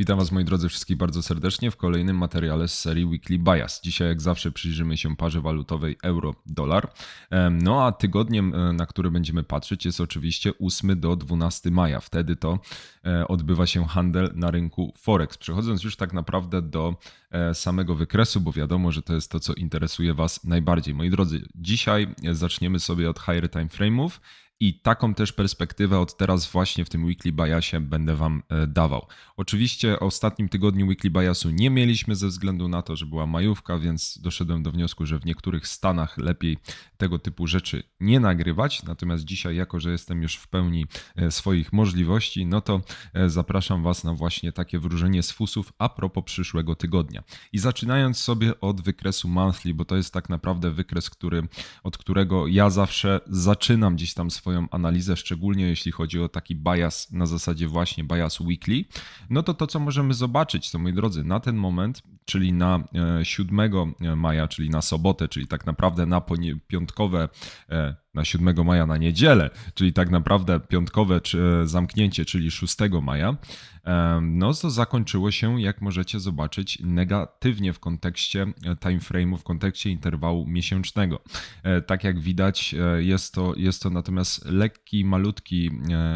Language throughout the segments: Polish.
Witam Was moi drodzy wszystkich bardzo serdecznie w kolejnym materiale z serii Weekly Bias. Dzisiaj jak zawsze przyjrzymy się parze walutowej euro-dolar. No a tygodniem, e, na który będziemy patrzeć jest oczywiście 8 do 12 maja. Wtedy to e, odbywa się handel na rynku Forex. Przechodząc już tak naprawdę do e, samego wykresu, bo wiadomo, że to jest to, co interesuje Was najbardziej. Moi drodzy, dzisiaj zaczniemy sobie od higher time frame'ów i taką też perspektywę od teraz właśnie w tym weekly biasie będę Wam e, dawał. Oczywiście w ostatnim tygodniu weekly biasu nie mieliśmy ze względu na to, że była majówka, więc doszedłem do wniosku, że w niektórych stanach lepiej tego typu rzeczy nie nagrywać. Natomiast dzisiaj, jako że jestem już w pełni e, swoich możliwości, no to e, zapraszam Was na właśnie takie wróżenie z fusów a propos przyszłego tygodnia. I zaczynając sobie od wykresu monthly, bo to jest tak naprawdę wykres, który, od którego ja zawsze zaczynam gdzieś tam swoją analizę, szczególnie jeśli chodzi o taki bias na zasadzie właśnie bias weekly, no to to, co możemy zobaczyć, to moi drodzy, na ten moment, czyli na e, 7 maja, czyli na sobotę, czyli tak naprawdę na piątkowe, e, na 7 maja, na niedzielę, czyli tak naprawdę piątkowe e, zamknięcie, czyli 6 maja, no to zakończyło się, jak możecie zobaczyć, negatywnie w kontekście e, timeframe'u, w kontekście interwału miesięcznego. E, Tak jak widać, jest to, jest to natomiast lekki, malutki,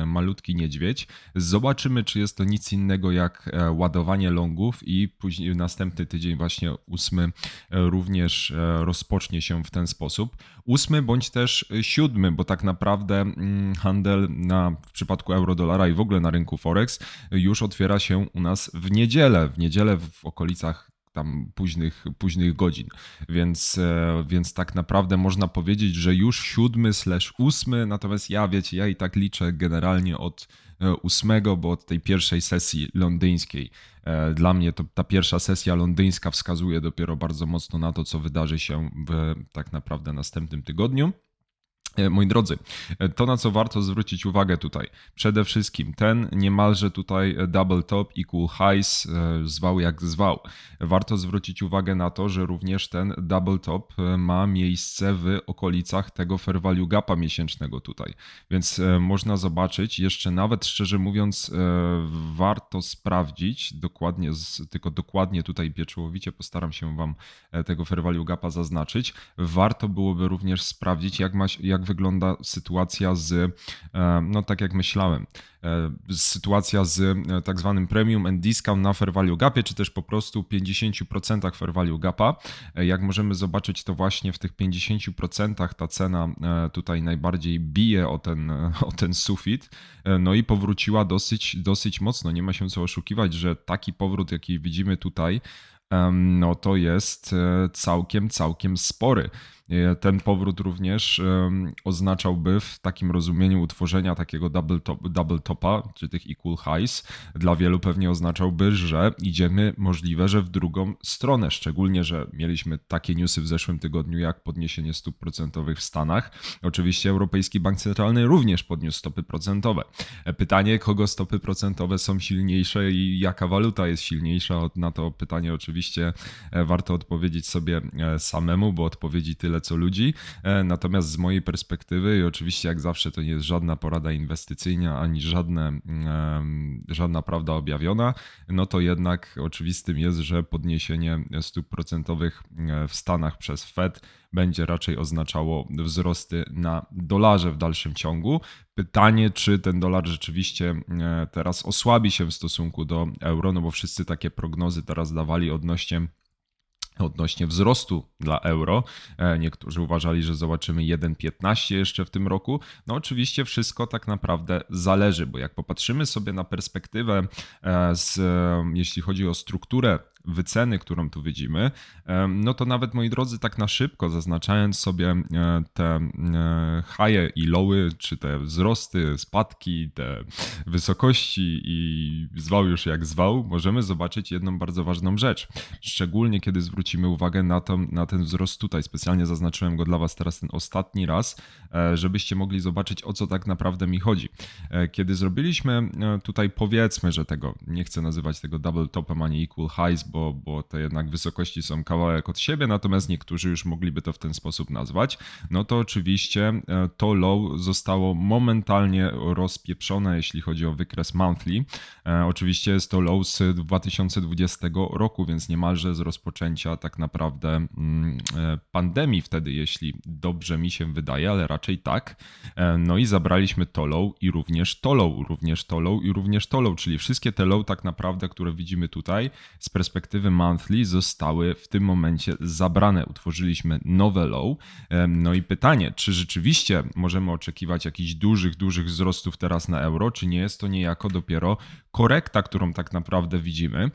malutki niedźwiedź. Zobaczymy, czy jest to nic innego jak ładowanie longów i później następny tydzień, właśnie ósmy, e, również rozpocznie się w ten sposób. Ósmy bądź też e, siódmy, bo tak naprawdę mm, handel na, w przypadku euro-dolara i w ogóle na rynku Forex już otwiera się u nas w niedzielę. W niedzielę w okolicach tam późnych, późnych godzin. Więc, e, więc tak naprawdę można powiedzieć, że już siódmy slash ósmy, natomiast ja wiecie, ja i tak liczę generalnie od e, ósmego, bo od tej pierwszej sesji londyńskiej. E, Dla mnie to ta pierwsza sesja londyńska wskazuje dopiero bardzo mocno na to, co wydarzy się w tak naprawdę następnym tygodniu. E, Moi drodzy, e, to na co warto zwrócić uwagę tutaj, przede wszystkim ten niemalże tutaj e, double top equal highs, zwał jak zwał. Warto zwrócić uwagę na to, że również ten double top ma miejsce w okolicach tego fair value gapa miesięcznego tutaj. Więc można zobaczyć, jeszcze nawet szczerze mówiąc, warto sprawdzić dokładnie, tylko dokładnie tutaj pieczołowicie postaram się Wam tego fair value gapa zaznaczyć. Warto byłoby również sprawdzić, jak, ma, jak wygląda sytuacja z, e, no tak jak myślałem, e, sytuacja z e, tak zwanym premium and discount na fair value gapie, czy też po prostu 50% fair value gapa. Jak możemy zobaczyć, to właśnie w tych 50% ta cena tutaj najbardziej bije o ten, o ten sufit, no i powróciła dosyć, dosyć mocno. Nie ma się co oszukiwać, że taki powrót, jaki widzimy tutaj, no to jest całkiem, całkiem spory. E, Ten powrót również oznaczałby w takim rozumieniu utworzenia takiego double, top, double topa, czy tych equal highs, dla wielu pewnie oznaczałby, że idziemy możliwe, że w drugą stronę, szczególnie, że mieliśmy takie newsy w zeszłym tygodniu, jak podniesienie stóp procentowych w Stanach. Oczywiście Europejski Bank Centralny również podniósł stopy procentowe. E, Pytanie, kogo stopy procentowe są silniejsze i jaka waluta jest silniejsza? Na to pytanie oczywiście e, warto odpowiedzieć sobie samemu, bo odpowiedzi tyle co ludzi. E, Natomiast z mojej perspektywy, i oczywiście jak zawsze to nie jest żadna porada inwestycyjna, ani żadne, żadna prawda objawiona, no to jednak oczywistym jest, że podniesienie stóp procentowych e, w Stanach przez Fed będzie raczej oznaczało wzrosty na dolarze w dalszym ciągu. Pytanie, czy ten dolar rzeczywiście e, teraz osłabi się w stosunku do euro, no bo wszyscy takie prognozy teraz dawali odnośnie odnośnie wzrostu dla euro. E, Niektórzy uważali, że zobaczymy 1,15 jeszcze w tym roku. No oczywiście wszystko tak naprawdę zależy, bo jak popatrzymy sobie na perspektywę, e, z, e, jeśli chodzi o strukturę wyceny, którą tu widzimy, no to nawet moi drodzy, tak na szybko zaznaczając sobie e, te e, highe i lowy, czy te wzrosty, spadki, te wysokości i zwał już jak zwał, możemy zobaczyć jedną bardzo ważną rzecz. Szczególnie kiedy zwrócimy uwagę na, to, na ten wzrost tutaj. Specjalnie zaznaczyłem go dla Was teraz ten ostatni raz, e, żebyście mogli zobaczyć o co tak naprawdę mi chodzi. Kiedy zrobiliśmy tutaj powiedzmy, że tego, nie chcę nazywać tego double topem ani equal highs, bo, bo te jednak wysokości są kawałek od siebie, natomiast niektórzy już mogliby to w ten sposób nazwać, no to oczywiście e, to low zostało momentalnie rozpieprzone, jeśli chodzi o wykres monthly. E, oczywiście jest to low z 2020 roku, więc niemalże z rozpoczęcia tak naprawdę mm, e, pandemii wtedy, jeśli dobrze mi się wydaje, ale raczej tak. No i zabraliśmy to low i również to low, również to low i również to low, czyli wszystkie te low tak naprawdę, które widzimy tutaj z perspektywy monthly zostały w tym momencie zabrane. Utworzyliśmy nowe low. No i pytanie, czy rzeczywiście możemy oczekiwać jakichś dużych, dużych wzrostów teraz na euro, czy nie jest to niejako dopiero korekta, którą tak naprawdę widzimy.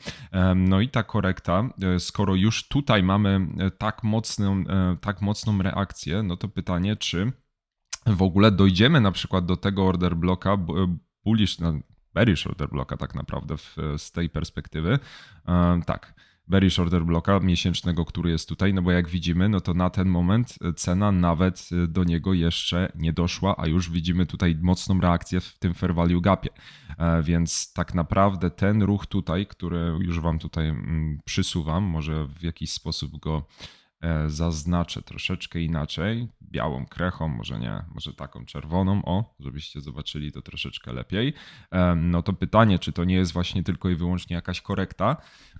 No i ta korekta, e, skoro już tutaj mamy e, tak mocną, e, tak mocną reakcję, no to pytanie, czy w ogóle dojdziemy na przykład do tego order bloka bullish, no, bearish order bloka tak naprawdę w, z tej perspektywy. Tak bearish order bloka miesięcznego, który jest tutaj, no bo jak widzimy, no to na ten moment cena nawet do niego jeszcze nie doszła, a już widzimy tutaj mocną reakcję w tym fair value gapie. E, więc tak naprawdę ten ruch tutaj, który już wam tutaj mm, przysuwam, może w jakiś sposób go E, zaznaczę troszeczkę inaczej, białą krechą, może nie, może taką czerwoną, o, żebyście zobaczyli to troszeczkę lepiej. E, no to pytanie, czy to nie jest właśnie tylko i wyłącznie jakaś korekta, e,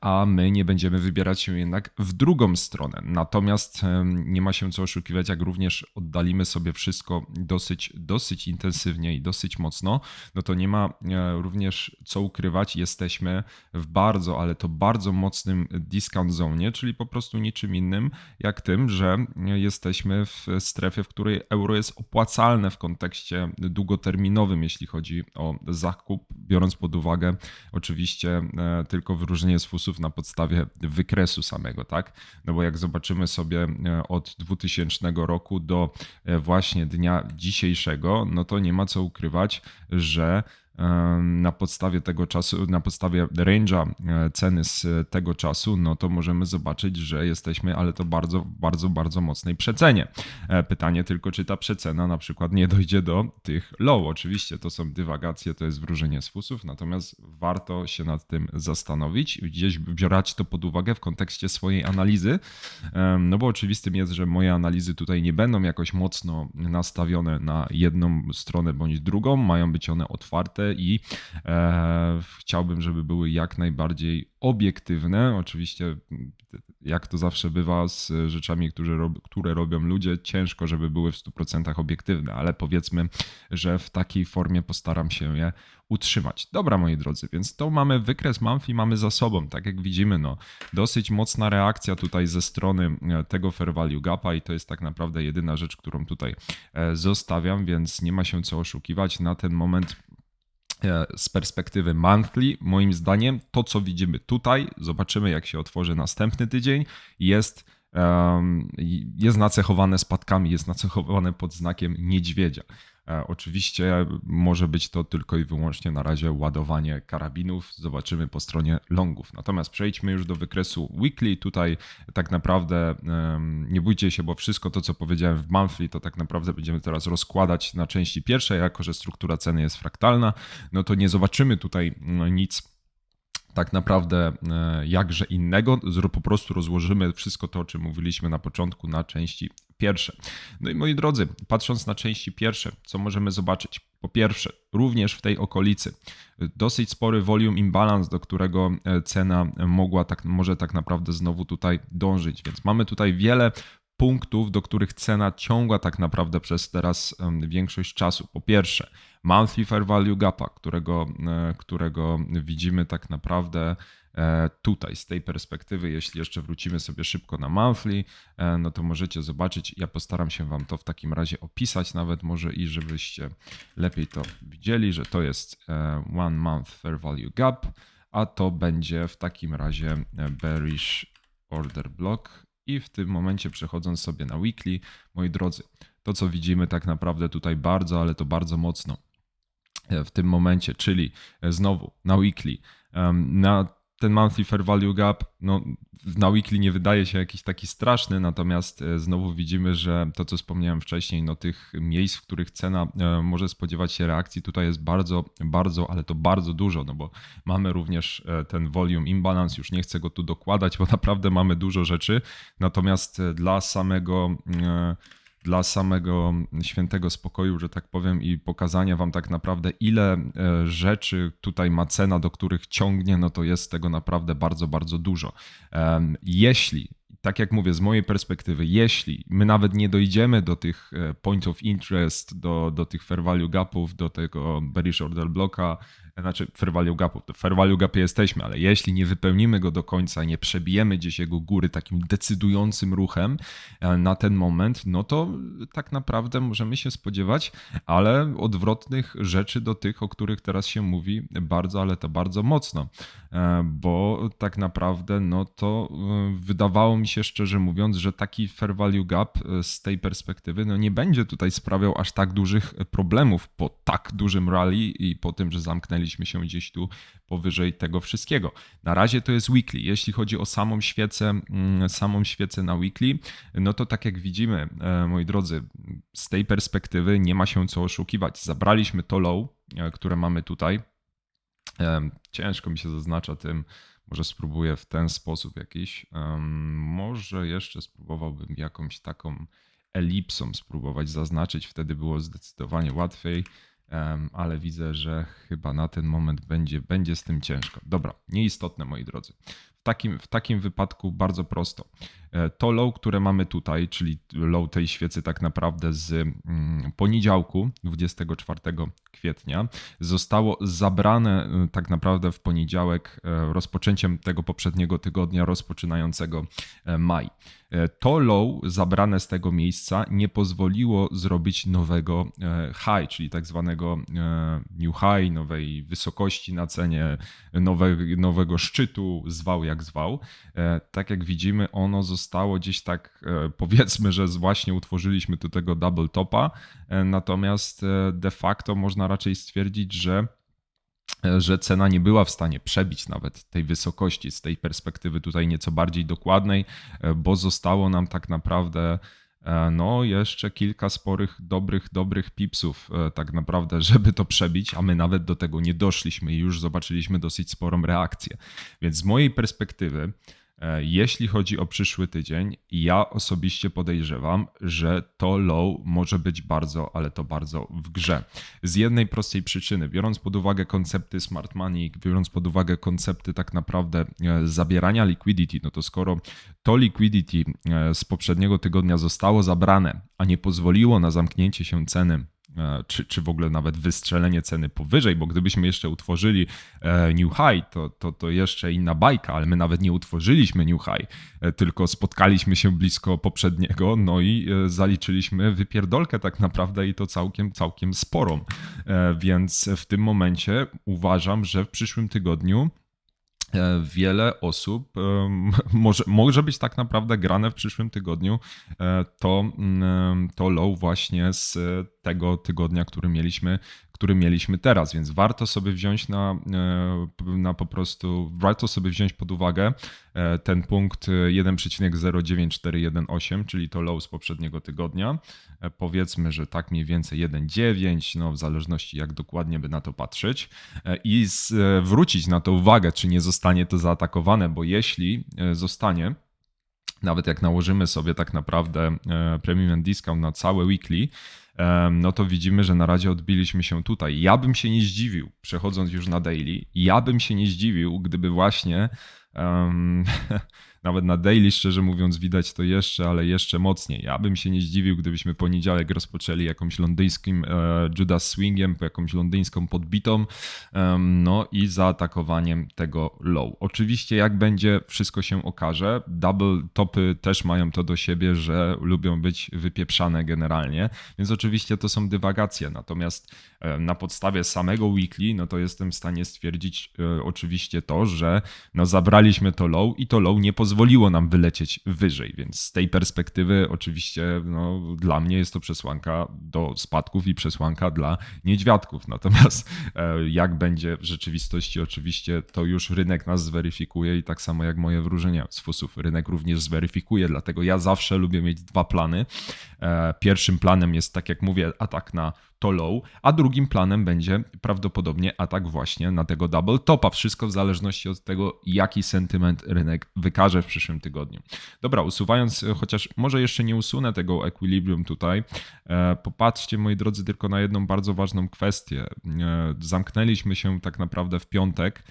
a my nie będziemy wybierać się jednak w drugą stronę. Natomiast nie ma się co oszukiwać, jak również oddalimy sobie wszystko dosyć, dosyć intensywnie i dosyć mocno, no to nie ma również co ukrywać, jesteśmy w bardzo, ale to bardzo mocnym discount zone, czyli po prostu niczym innym jak tym, że jesteśmy w strefie, w której euro jest opłacalne w kontekście długoterminowym, jeśli chodzi o zakup, biorąc pod uwagę oczywiście e, tylko wyróżnienie z fusów na podstawie wykresu samego, tak? No bo jak zobaczymy sobie e, od 2000 roku do e, właśnie dnia dzisiejszego, no to nie ma co ukrywać, że na podstawie tego czasu, na podstawie range'a e, ceny z tego czasu, no to możemy zobaczyć, że jesteśmy, ale to bardzo, bardzo, bardzo mocnej przecenie. E, pytanie tylko, czy ta przecena na przykład nie dojdzie do tych low. Oczywiście to są dywagacje, to jest wróżenie z fusów, natomiast warto się nad tym zastanowić, gdzieś brać to pod uwagę w kontekście swojej analizy, no bo oczywistym jest, że moje analizy tutaj nie będą jakoś mocno nastawione na jedną stronę bądź drugą, mają być one otwarte, i e, chciałbym, żeby były jak najbardziej obiektywne. Oczywiście, jak to zawsze bywa z rzeczami, które, rob, które robią ludzie, ciężko, żeby były w 100% obiektywne, ale powiedzmy, że w takiej formie postaram się je utrzymać. Dobra, moi drodzy, więc to mamy wykres Manfi, mamy za sobą. Tak jak widzimy, no, dosyć mocna reakcja tutaj ze strony e, tego fair value gapa i to jest tak naprawdę jedyna rzecz, którą tutaj e, zostawiam, więc nie ma się co oszukiwać. Na ten moment z perspektywy monthly, moim zdaniem, to co widzimy tutaj, zobaczymy jak się otworzy następny tydzień, jest, jest nacechowane spadkami, jest nacechowane pod znakiem niedźwiedzia. E, oczywiście może być to tylko i wyłącznie na razie ładowanie karabinów. Zobaczymy po stronie longów. Natomiast przejdźmy już do wykresu weekly. Tutaj tak naprawdę nie bójcie się, bo wszystko to, co powiedziałem w monthly, to tak naprawdę będziemy teraz rozkładać na części pierwszej, jako że struktura ceny jest fraktalna. No to nie zobaczymy tutaj no, nic tak naprawdę e, jakże innego. Po prostu rozłożymy wszystko to, o czym mówiliśmy na początku, na części pierwsze. No i moi drodzy, patrząc na części pierwsze, co możemy zobaczyć? Po pierwsze, również w tej okolicy dosyć spory volume imbalance, do którego e, cena mogła tak, może tak naprawdę znowu tutaj dążyć. Więc mamy tutaj wiele punktów, do których cena ciągła tak naprawdę przez teraz większość czasu. Po pierwsze, monthly fair value gapa, którego, e, którego widzimy tak naprawdę e, tutaj z tej perspektywy, jeśli jeszcze wrócimy sobie szybko na monthly, e, no to możecie zobaczyć. Ja postaram się Wam to w takim razie opisać, nawet może i żebyście lepiej to widzieli, że to jest one month fair value gap, a to będzie w takim razie bearish order block i w tym momencie przechodząc sobie na weekly, moi drodzy, to co widzimy tak naprawdę tutaj bardzo, ale to bardzo mocno w tym momencie, czyli e, znowu na weekly, na ten monthly fair value gap no, na weekly nie wydaje się jakiś taki straszny, natomiast e, znowu widzimy, że to, co wspomniałem wcześniej, no, tych miejsc, w których cena e, może spodziewać się reakcji, tutaj jest bardzo, bardzo, ale to bardzo dużo, no bo mamy również ten volume imbalance, już nie chcę go tu dokładać, bo naprawdę mamy dużo rzeczy, natomiast dla samego dla samego świętego spokoju, że tak powiem, i pokazania wam tak naprawdę, ile e, rzeczy tutaj ma cena, do których ciągnie, no to jest tego naprawdę bardzo, bardzo dużo. Jeśli tak jak mówię, z mojej perspektywy, jeśli my nawet nie dojdziemy do tych e, point of interest, do, do tych fair value gapów, do tego bearish order blocka, znaczy fair value gapu, to fair value gapie jesteśmy, ale jeśli nie wypełnimy go do końca, nie przebijemy gdzieś jego góry takim decydującym ruchem e, na ten moment, no to tak naprawdę możemy się spodziewać, ale odwrotnych rzeczy do tych, o których teraz się mówi bardzo, ale to bardzo mocno, e, bo tak naprawdę no to e, wydawało mi się szczerze mówiąc, że taki fair value gap z tej perspektywy no nie będzie tutaj sprawiał aż tak dużych problemów po tak dużym rally i po tym, że zamknęli znaleźliśmy się gdzieś tu powyżej tego wszystkiego. Na razie to jest weekly. Jeśli chodzi o samą świecę, mm, samą świecę na weekly, no to tak jak widzimy, e, moi drodzy, z tej perspektywy nie ma się co oszukiwać. Zabraliśmy to low, e, które mamy tutaj. E, ciężko mi się zaznacza tym, może spróbuję w ten sposób jakiś. Może jeszcze spróbowałbym jakąś taką elipsą spróbować zaznaczyć, wtedy było zdecydowanie łatwiej ale widzę, że chyba na ten moment będzie, będzie z tym ciężko. Dobra, nieistotne moi drodzy. W takim, w takim wypadku bardzo prosto. E, to low, które mamy tutaj, czyli low tej świecy tak naprawdę z mm, poniedziałku 24 kwietnia, zostało zabrane e, tak naprawdę w poniedziałek e, rozpoczęciem tego poprzedniego tygodnia rozpoczynającego maj. To low zabrane z tego miejsca nie pozwoliło zrobić nowego high, czyli tak zwanego new high, nowej wysokości na cenie, nowe, nowego szczytu, zwał jak zwał. Tak jak widzimy, ono zostało gdzieś tak, e, powiedzmy, że właśnie utworzyliśmy tu tego double topa, e, natomiast e, de facto można raczej stwierdzić, że że cena nie była w stanie przebić nawet tej wysokości z tej perspektywy tutaj nieco bardziej dokładnej, bo zostało nam tak naprawdę no jeszcze kilka sporych, dobrych, dobrych pipsów tak naprawdę, żeby to przebić, a my nawet do tego nie doszliśmy i już zobaczyliśmy dosyć sporą reakcję. Więc z mojej perspektywy E, jeśli chodzi o przyszły tydzień, ja osobiście podejrzewam, że to low może być bardzo, ale to bardzo w grze. Z jednej prostej przyczyny, biorąc pod uwagę koncepty smart money, biorąc pod uwagę koncepty tak naprawdę e, zabierania liquidity, no to skoro to liquidity e, z poprzedniego tygodnia zostało zabrane, a nie pozwoliło na zamknięcie się ceny E, czy, czy w ogóle nawet wystrzelenie ceny powyżej, bo gdybyśmy jeszcze utworzyli e, new high, to, to, to jeszcze inna bajka, ale my nawet nie utworzyliśmy new high, e, tylko spotkaliśmy się blisko poprzedniego, no i zaliczyliśmy wypierdolkę tak naprawdę i to całkiem, całkiem sporą. Więc w tym momencie uważam, że w przyszłym tygodniu E, wiele osób może, może być tak naprawdę grane w przyszłym tygodniu e, to, to low właśnie z tego tygodnia, który mieliśmy, który mieliśmy teraz, więc warto sobie wziąć na, e, na po prostu, warto sobie wziąć pod uwagę e, ten punkt 1,09418, czyli to low z poprzedniego tygodnia. E, powiedzmy, że tak mniej więcej 1,9, no w zależności jak dokładnie by na to patrzeć i zwrócić na to uwagę, czy nie zostanie to zaatakowane, bo jeśli zostanie, nawet jak nałożymy sobie tak naprawdę premium discount na całe weekly, no to widzimy, że na razie odbiliśmy się tutaj. Ja bym się nie zdziwił, przechodząc już na daily, ja bym się nie zdziwił, gdyby właśnie um, Nawet na daily, szczerze mówiąc, widać to jeszcze, ale jeszcze mocniej. Ja bym się nie zdziwił, gdybyśmy poniedziałek rozpoczęli jakąś londyńskim e, Judas Swingiem, jakąś londyńską podbitą, no i zaatakowaniem tego low. Oczywiście, jak będzie, wszystko się okaże. Double topy też mają to do siebie, że lubią być wypieprzane generalnie, więc oczywiście to są dywagacje. Natomiast E, Na podstawie samego weekly, no to jestem w stanie stwierdzić e, oczywiście to, że no zabraliśmy to low i to low nie pozwoliło nam wylecieć wyżej, więc z tej perspektywy oczywiście no, dla mnie jest to przesłanka do spadków i przesłanka dla niedźwiadków. Natomiast e, jak będzie w rzeczywistości, oczywiście to już rynek nas zweryfikuje i tak samo jak moje wróżenia z fusów, rynek również zweryfikuje, dlatego ja zawsze lubię mieć dwa plany. E, Pierwszym planem jest, tak jak mówię, atak na to low, a drugim planem będzie prawdopodobnie atak właśnie na tego double topa. Wszystko w zależności od tego, jaki sentyment rynek wykaże w przyszłym tygodniu. Dobra, usuwając, e, chociaż może jeszcze nie usunę tego equilibrium tutaj, e, popatrzcie moi drodzy tylko na jedną bardzo ważną kwestię. E, Zamknęliśmy się tak naprawdę w piątek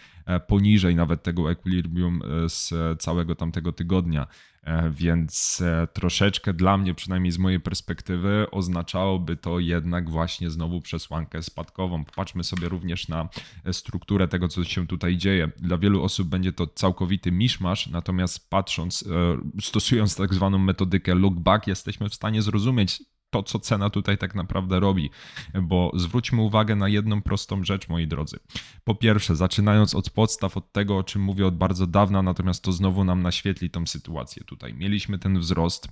poniżej nawet tego equilibrium e, z całego tamtego tygodnia. E, Więc e, troszeczkę dla mnie, przynajmniej z mojej perspektywy, oznaczałoby to jednak właśnie znowu przesłankę spadkową. Popatrzmy sobie również na e, strukturę tego, co się tutaj dzieje. Dla wielu osób będzie to całkowity miszmasz, natomiast patrząc, e, stosując tak zwaną metodykę look back, jesteśmy w stanie zrozumieć to, co cena tutaj tak naprawdę robi. Bo zwróćmy uwagę na jedną prostą rzecz, moi drodzy. Po pierwsze, zaczynając od podstaw, od tego, o czym mówię od bardzo dawna, natomiast to znowu nam naświetli tą sytuację tutaj. Mieliśmy ten wzrost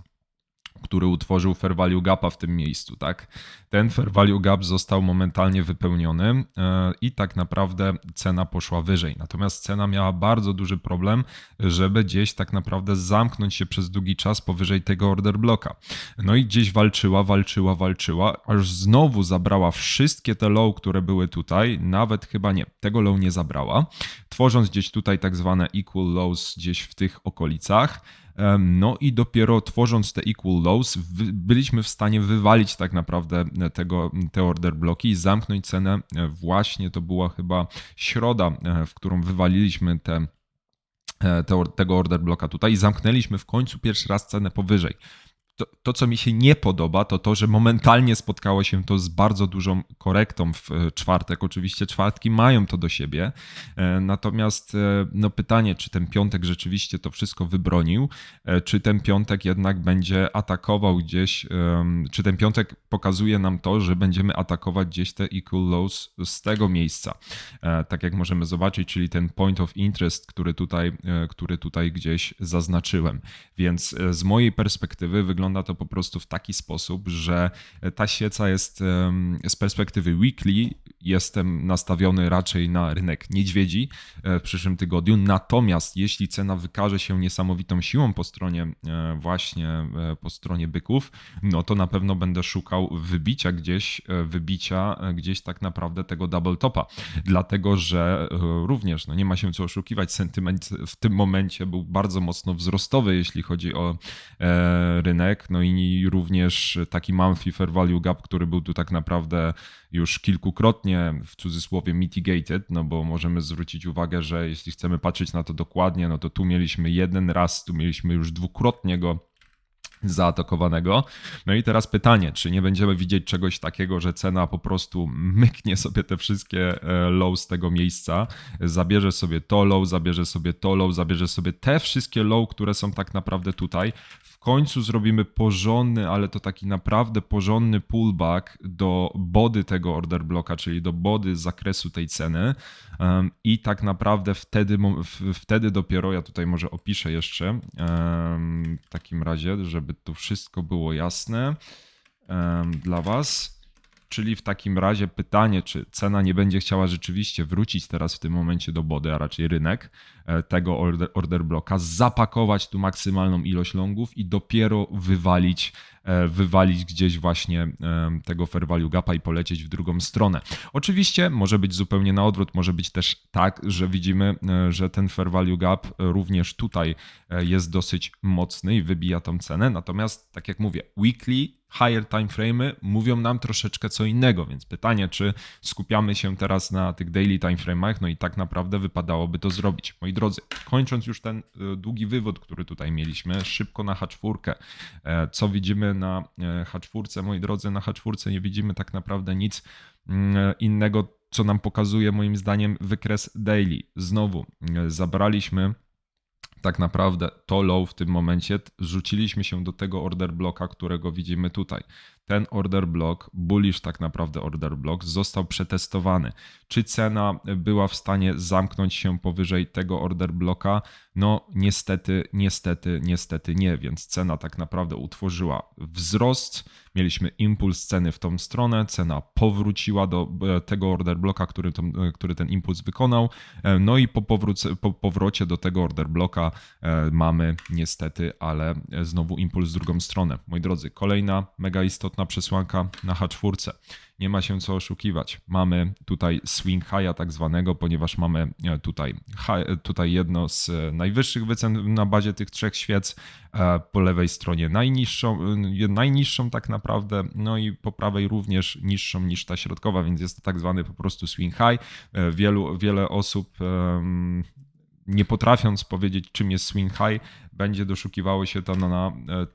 który utworzył fair value gapa w tym miejscu, tak? Ten fair value gap został momentalnie wypełniony e, i tak naprawdę cena poszła wyżej. Natomiast cena miała bardzo duży problem, żeby gdzieś tak naprawdę zamknąć się przez długi czas powyżej tego order bloka. No i gdzieś walczyła, walczyła, walczyła, aż znowu zabrała wszystkie te low, które były tutaj, nawet chyba nie, tego low nie zabrała, tworząc gdzieś tutaj tak zwane equal lows gdzieś w tych okolicach. No i dopiero tworząc te equal lows, byliśmy w stanie wywalić tak naprawdę tego, te order bloki i zamknąć cenę. e, Właśnie to była chyba środa, e, w którą wywaliliśmy e, te, tego order bloka tutaj i zamknęliśmy w końcu pierwszy raz cenę powyżej. To, to, co mi się nie podoba, to to, że momentalnie spotkało się to z bardzo dużą korektą w e, czwartek. Oczywiście czwartki mają to do siebie. E, Natomiast e, no pytanie, czy ten piątek rzeczywiście to wszystko wybronił, czy ten piątek jednak będzie atakował gdzieś, czy ten piątek pokazuje nam to, że będziemy atakować gdzieś te equal lows z tego miejsca. Tak jak możemy zobaczyć, czyli ten point of interest, który tutaj, który tutaj gdzieś zaznaczyłem. Więc z mojej perspektywy wygląda to po prostu w taki sposób, że ta świeca jest z perspektywy weekly, jestem nastawiony raczej na rynek niedźwiedzi e, w przyszłym tygodniu. Natomiast jeśli cena wykaże się niesamowitą siłą po stronie e, właśnie e, po stronie byków, no to na pewno będę szukał wybicia gdzieś, wybicia gdzieś tak naprawdę tego double topa. Dlatego, że również no nie ma się co oszukiwać, sentyment w tym momencie był bardzo mocno wzrostowy, jeśli chodzi o rynek, no i również taki monthly fair value gap, który był tu tak naprawdę już kilkukrotnie w cudzysłowie mitigated, no bo możemy zwrócić uwagę, że jeśli chcemy patrzeć na to dokładnie, no to tu mieliśmy jeden raz, tu mieliśmy już dwukrotnie go zaatakowanego. No i teraz pytanie, czy nie będziemy widzieć czegoś takiego, że cena po prostu myknie sobie te wszystkie e, low z tego miejsca, zabierze sobie to low, zabierze sobie to low, zabierze sobie te wszystkie low, które są tak naprawdę tutaj. Końcu zrobimy porządny, ale to taki naprawdę porządny pullback do body tego order bloka, czyli do body z zakresu tej ceny i tak naprawdę wtedy, wtedy dopiero, ja tutaj może opiszę jeszcze w takim razie, żeby tu wszystko było jasne dla Was. Czyli w takim razie pytanie, czy cena nie będzie chciała rzeczywiście wrócić teraz w tym momencie do body, a raczej rynek tego order, order bloka, zapakować tu maksymalną ilość longów i dopiero wywalić, e, wywalić gdzieś właśnie em, tego fair value gapa i polecieć w drugą stronę. Oczywiście może być zupełnie na odwrót, może być też tak, że widzimy, e, że ten fair value gap również tutaj e, jest dosyć mocny i wybija tą cenę. Natomiast, tak jak mówię, weekly, higher time frame'y mówią nam troszeczkę co innego, więc pytanie, czy skupiamy się teraz na tych daily time frame'ach, no i tak naprawdę wypadałoby to zrobić. Moi drodzy, kończąc już ten e, długi wywód, który tutaj mieliśmy, szybko na H4. E, Co widzimy na e, H4? Moi drodzy, na H4 nie widzimy tak naprawdę nic mm, innego, co nam pokazuje moim zdaniem wykres daily. Znowu zabraliśmy tak naprawdę to low w tym momencie, rzuciliśmy się do tego order bloka, którego widzimy tutaj. Ten order block, bullish tak naprawdę order block, został przetestowany. Czy cena była w stanie zamknąć się powyżej tego order blocka? No niestety, niestety, niestety nie, więc cena tak naprawdę utworzyła wzrost, mieliśmy impuls ceny w tą stronę, cena powróciła do e, tego order blocka, który, to, e, który ten impuls wykonał, e, no i po, powróce, po powrocie do tego order blocka mamy niestety, ale znowu impuls w drugą stronę. Moi drodzy, kolejna mega istotna przesłanka na H4 nie ma się co oszukiwać. Mamy tutaj swing high'a tak zwanego, ponieważ mamy e, tutaj, tutaj jedno z e, najwyższych wycen na bazie tych trzech świec, e, po lewej stronie najniższą, najniższą tak naprawdę, no i po prawej również niższą niż ta środkowa, więc jest to tak zwany po prostu swing high. Wielu, wiele osób nie potrafiąc powiedzieć, czym jest swing high, będzie doszukiwało się to na,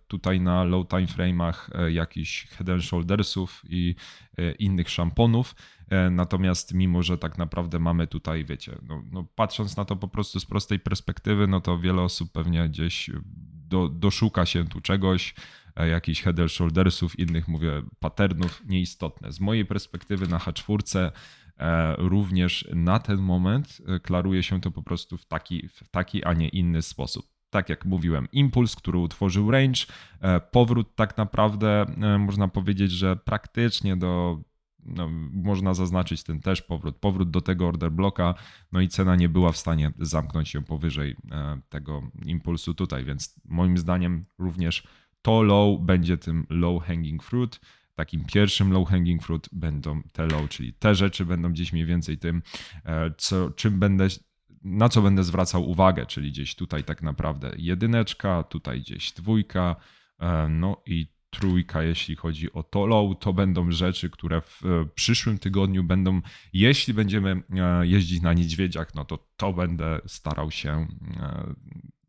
tutaj na low time frame'ach jakichś head and shouldersów i e, innych szamponów. E, natomiast mimo, że tak naprawdę mamy tutaj, wiecie, no, no patrząc na to po prostu z prostej perspektywy, no to wiele osób pewnie gdzieś do, doszuka się tu czegoś, e, jakichś head and shouldersów, innych, mówię, patternów, nieistotne. Z mojej perspektywy na H4 E, również na ten moment e, klaruje się to po prostu w taki, w taki a nie inny sposób. Tak jak mówiłem, impuls, który utworzył range, e, powrót tak naprawdę można powiedzieć, że praktycznie do no, można zaznaczyć ten też powrót, powrót do tego order bloka, no i cena nie była w stanie zamknąć się powyżej tego impulsu tutaj, więc moim zdaniem również to low będzie tym low hanging fruit takim pierwszym low hanging fruit będą te low, czyli te rzeczy będą gdzieś mniej więcej tym, e, co, czym będę, na co będę zwracał uwagę, czyli gdzieś tutaj tak naprawdę jedyneczka, tutaj gdzieś dwójka, e, no i trójka, jeśli chodzi o to low, to będą rzeczy, które w e, przyszłym tygodniu będą, jeśli będziemy jeździć na niedźwiedziach, no to to będę starał się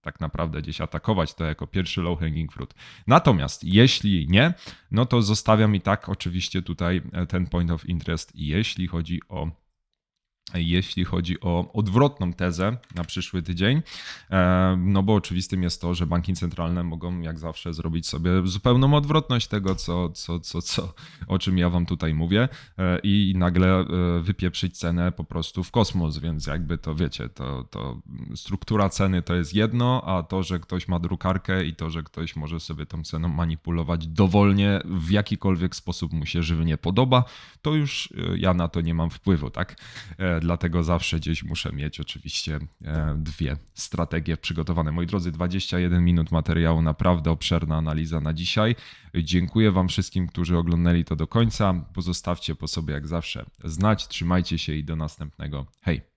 tak naprawdę gdzieś atakować to jako pierwszy low hanging fruit. Natomiast jeśli nie, no to zostawiam i tak oczywiście tutaj e, ten point of interest, jeśli chodzi o jeśli chodzi o odwrotną tezę na przyszły tydzień, e, no bo oczywistym jest to, że banki centralne mogą jak zawsze zrobić sobie zupełną odwrotność tego, co, co, co, co, o czym ja wam tutaj mówię e, i nagle e, wypieprzyć cenę po prostu w kosmos, więc jakby to wiecie, to, to struktura ceny to jest jedno, a to, że ktoś ma drukarkę i to, że ktoś może sobie tą ceną manipulować dowolnie, w jakikolwiek sposób mu się żywnie podoba, to już ja na to nie mam wpływu, tak? Dlatego zawsze gdzieś muszę mieć oczywiście e, dwie strategie przygotowane. Moi drodzy, 21 minut materiału, naprawdę obszerna analiza na dzisiaj. Dziękuję Wam wszystkim, którzy oglądali to do końca. Pozostawcie po sobie jak zawsze znać, trzymajcie się i do następnego. Hej!